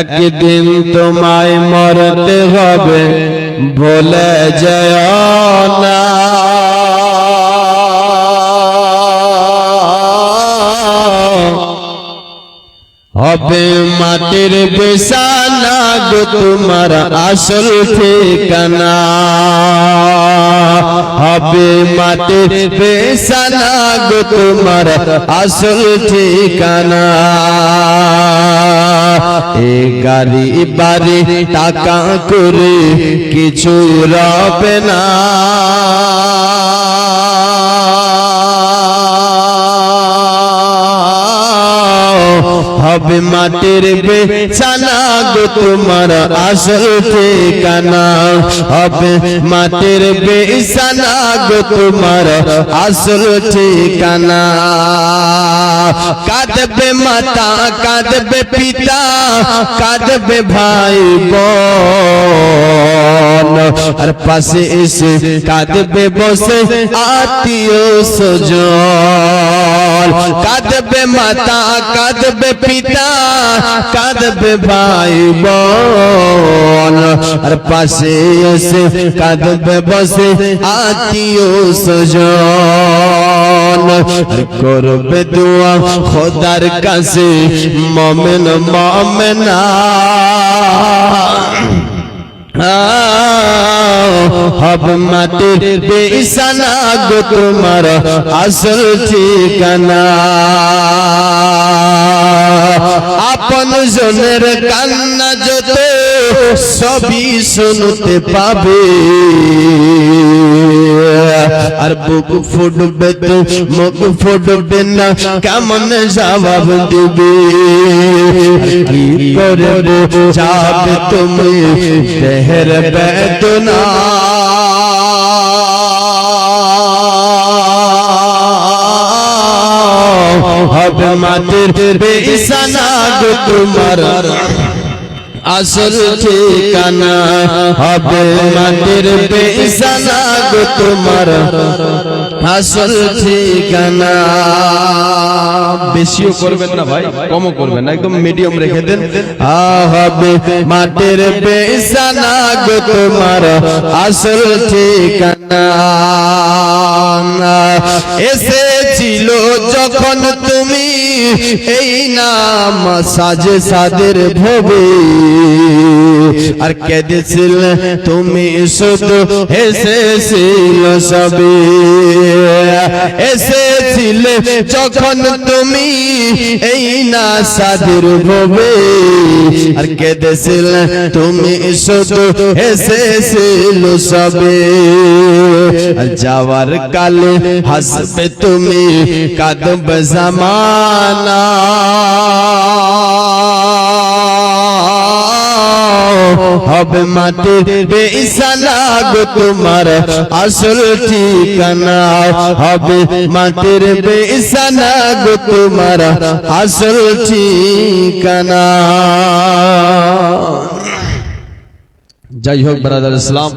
একদিন তোমায় মরতে হবে ভুলে যেও না। হবে মাটির বিছানা গো তোমার আসল ঠিকানা। হবে মাটির বিছানা গো তোমার আসল ঠিকানা। এ গাড়ি বাড়ি টাকা করে কিছু রবে না। হবে মাটির বেছানা গো তোমার আসল ঠিকানা হবে মাটির বেছানা গো তোমার আসল ঠিকানা কাঁদবে মাতা কাঁদবে পিতা কাঁদবে ভাই বোন আর পাশে এসে কাঁদবে বসে আত্মীয় স্বজন কাঁদবে মাতা কাঁদবে পিতা কাঁদবে ভাই বোন। আর পাশে এসে কাঁদবে বসে আত্মীয় স্বজন। আর করবে দোয়া খোদার কাছে, মমেন মমেনা। হব মাটির বেসানা গো তোমার আসল ঠিকানা। আপন জনের কান্না যত সবই শুনতে পাবে। আর বুক ফুটবে তো, মুখ ফুটবে না, কেমন জবাব দিবে? কি করে যাবে তুমি দেহের বেদনা। মাটির বেসানা গো তোমার। আসল ঠিকানা হবে মাটির বেসানা গো তোমার। আসল ঠিকানা। বেশিও করবেন না ভাই কমও করবেন না একদম মিডিয়াম রেখে দেন। আ হবে মাটির বেসানা গো তোমার। আসল ঠিকানা। এসেছিল যখন তুমি এই নাম সাজে সাদের ভবে। আর কেঁদেছিল তুমি শুধু এসেছিল সবে। এসেছিল যখন তুমি এই না সাদের ভবে। আর কেঁদেছিলে তুমি শুধু এসেছিল সবে। যাওয়ার কালে হাসবে তুমি কাঁদবে জামানা। হবে মাটির বেসানা গো তোমার আসল ঠিকানা। হবে মাটির বেসানা গো তোমার আসল ঠিকানা। যাই হোক, ব্রাদার ইসলাম।